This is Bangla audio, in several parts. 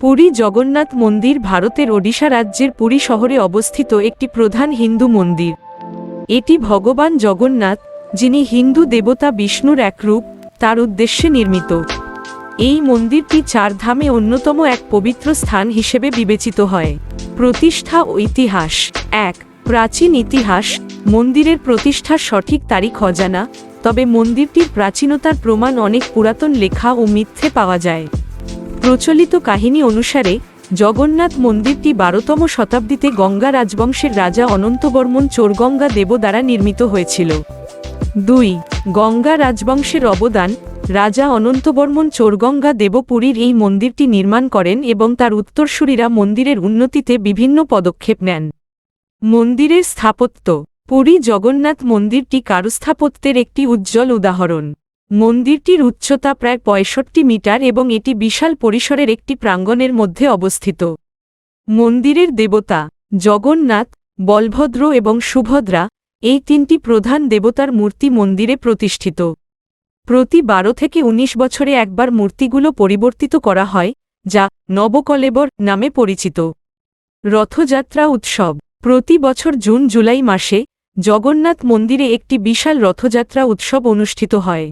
পুরী জগন্নাথ মন্দির ভারতের ওডিশা রাজ্যের পুরী শহরে অবস্থিত একটি প্রধান হিন্দু মন্দির। এটি ভগবান জগন্নাথ, যিনি হিন্দু দেবতা বিষ্ণুর এক রূপ, তার উদ্দেশ্যে নির্মিত। এই মন্দিরটি চার ধামে অন্যতম এক পবিত্র স্থান হিসেবে বিবেচিত হয়। প্রতিষ্ঠা ও ইতিহাস এক। প্রাচীন ইতিহাস, মন্দিরের প্রতিষ্ঠার সঠিক তারিখ অজানা, তবে মন্দিরটির প্রাচীনতার প্রমাণ অনেক পুরাতন লেখা ও মিথ্যে পাওয়া যায়। প্রচলিত কাহিনী অনুসারে, জগন্নাথ মন্দিরটি বারোতম শতাব্দীতে গঙ্গা রাজবংশের রাজা অনন্তবর্মন চোরগঙ্গা দেব দ্বারা নির্মিত হয়েছিল। দুই, গঙ্গা রাজবংশের অবদান, রাজা অনন্তবর্মন চোরগঙ্গা দেবপুরীর এই মন্দিরটি নির্মাণ করেন এবং তার উত্তরসূরিরা মন্দিরের উন্নতিতে বিভিন্ন পদক্ষেপ নেন। মন্দিরের স্থাপত্য, পুরী জগন্নাথ মন্দিরটি কারুস্থাপত্যের একটি উজ্জ্বল উদাহরণ। মন্দিরটির উচ্চতা প্রায় পঁয়ষট্টি মিটার এবং এটি বিশাল পরিসরের একটি প্রাঙ্গণের মধ্যে অবস্থিত। মন্দিরের দেবতা, জগন্নাথ, বলভদ্র এবং সুভদ্রা, এই তিনটি প্রধান দেবতার মূর্তি মন্দিরে প্রতিষ্ঠিত। প্রতি বারো থেকে ১৯ বছরে একবার মূর্তিগুলো পরিবর্তিত করা হয়, যা নবকলেবর নামে পরিচিত। রথযাত্রা উৎসব। প্রতি বছর জুন জুলাই মাসে জগন্নাথ মন্দিরে একটি বিশাল রথযাত্রা উৎসব অনুষ্ঠিত হয়।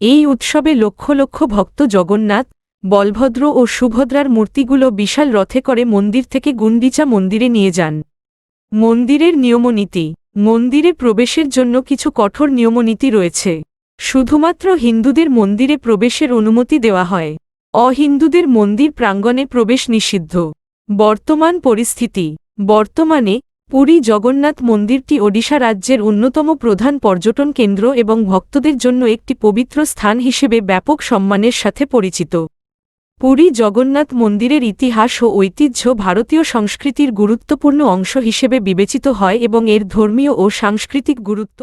এই উৎসবে লক্ষ লক্ষ ভক্ত জগন্নাথ, বলভদ্র ও সুভদ্রার মূর্তিগুলো বিশাল রথে করে মন্দির থেকে গুন্ডিচা মন্দিরে নিয়ে যান। মন্দিরের নিয়মনীতি, মন্দিরে প্রবেশের জন্য কিছু কঠোর নিয়মনীতি রয়েছে। শুধুমাত্র হিন্দুদের মন্দিরে প্রবেশের অনুমতি দেওয়া হয়। অহিন্দুদের মন্দির প্রাঙ্গণে প্রবেশ নিষিদ্ধ। বর্তমান পরিস্থিতি, বর্তমানে পুরী জগন্নাথ মন্দিরটি ওডিশা রাজ্যের অন্যতম প্রধান পর্যটন কেন্দ্র এবং ভক্তদের জন্য একটি পবিত্র স্থান হিসেবে ব্যাপক সম্মানের সাথে পরিচিত। পুরী জগন্নাথ মন্দিরের ইতিহাস ও ঐতিহ্য ভারতীয় সংস্কৃতির গুরুত্বপূর্ণ অংশ হিসেবে বিবেচিত হয় এবং এর ধর্মীয় ও সাংস্কৃতিক গুরুত্ব